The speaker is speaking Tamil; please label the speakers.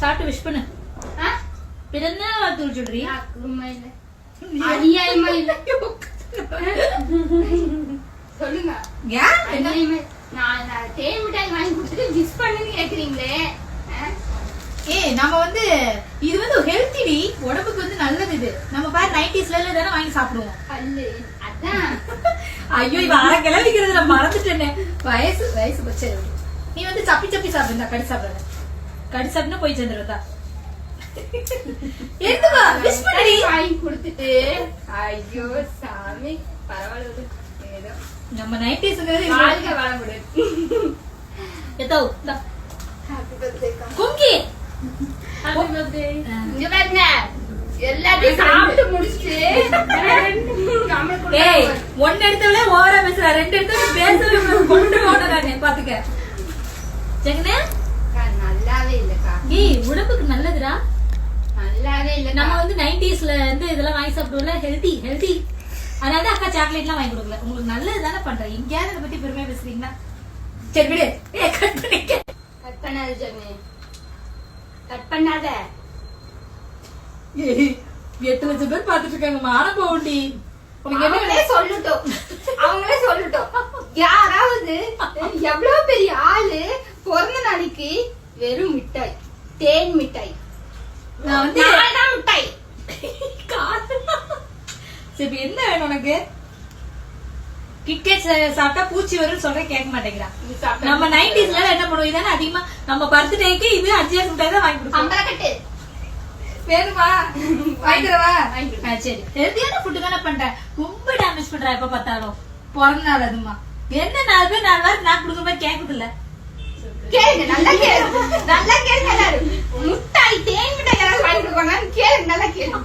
Speaker 1: சாப்பிட்டு விஷ் பண்ணு? பிறந்த வாழ்த்து சொல்றீ?
Speaker 2: சொல்லுங்க. தேன் மிட்டாய் வாங்கி கொடுத்துட்டு மிஸ் பண்ணுன்னு கேக்குறீங்களே?
Speaker 1: ஏய் நம்ம வந்து இது வந்து ஹெல்த்தி உடம்புக்கு வந்து நல்லது இது. நம்ம பாரு நைன்டிஸ்ல தானே வாங்கி சாப்பிடுவோம்.
Speaker 2: அதான்.
Speaker 1: ஐயோ இவ அரை கிளவிக்கிறது நான் மறந்துட்டேனே. வயசு வயசு பச்சை. நீ வந்து சப்பி சப்பி சாப்பிடுந்தா கடி சாப்பிடுற கடி சாப்பிட்டு போய் சேர்ந்துருந்தா எடுத்துக்கோ விஷ் பண்ணி.
Speaker 2: வாங்கி கொடுத்துட்டு. ஐயோ சாமி பரவாயில்ல. ஏதோ.
Speaker 1: நம்ம நைன்டிஸ்ங்கிறது
Speaker 2: வாழ்க வளமுடன். பர்த்டேக்கா
Speaker 1: குங்கி.
Speaker 2: இங்க பாருங்க. எல்லாத்தையும் சாப்பிட்டு முடிச்சுட்டு.
Speaker 1: ஒன்னு எடுத்தவளே ஓவரா பேசுற. ரெண்டு எடுத்தவளே பேசவே. கொண்டு போன நானே பாத்துக்க. ஜெகனே?
Speaker 2: நல்லாவே இல்லக்கா.
Speaker 1: ஏய் உடம்புக்கு நல்லதுடா.
Speaker 2: நல்லாவே இல்ல
Speaker 1: நம்ம வந்து நைன்டிஸ்ல வந்து இதெல்லாம் வாங்கி சாப்பிடுவோம்ல ஹெல்தி ஹெல்தி அதனால தான் அக்கா சாக்லேட்லாம் வாங்கி கொடுக்கல. உங்களுக்கு நல்லது தானே பண்றேன். எங்கேயாவது இதை பத்தி பெருமையா பேசுறீங்களா? சரி விடு. ஏ கட் பண்ணிக்க.
Speaker 2: கட் பண்ணாத ஜெகனே கட் பண்ணாத.
Speaker 1: எட்டு லட்சம் பேர் பாத்துட்டு இருக்காங்க. உனக்கு என்ன
Speaker 2: அவங்களே சொல்லட்டும். அவங்களே சொல்லட்டும். யாராவது எவ்வளவு பெரிய ஆளு பிறந்த நாளைக்கு வெறும் மிட்டாய். தேன் மிட்டாய்.
Speaker 1: நான் வந்து
Speaker 2: தான் மிட்டாய்.
Speaker 1: சரி என்ன வேணும் உனக்கு? கிட்கேட் சாப்பிட்டா பூச்சி வரும்னு சொல்றேன் கேட்க மாட்டேங்கிறான் நம்ம நைன்டிஸ்ல என்ன பண்ணுவோம்? இதானே அதிகமா நம்ம பர்த்டேக்கு இது அஞ்சு மிட்டாய் தான் வாங்கி கொடுப்போம். வேணுமா? வாங்கிக்கிறவா சரி. ஹெல்த்தியான ஃபுட்டு தானே பண்றேன் ரொம்ப டேமேஜ் பண்றா எப்ப பார்த்தாலும். பிறந்த நாள் அதுமா. என்ன நாலு பேர் நாலு வாரம் நான் கொடுக்குற மாதிரி கேளுங்க நல்லா கேளுங்க. நல்லா கேளுங்க எல்லாரும்.
Speaker 2: முட்டாய் தேன் மிட்டாய் யாராவது வாங்கிட்டு போனாலும் கேளுங்க நல்லா கேளுங்க.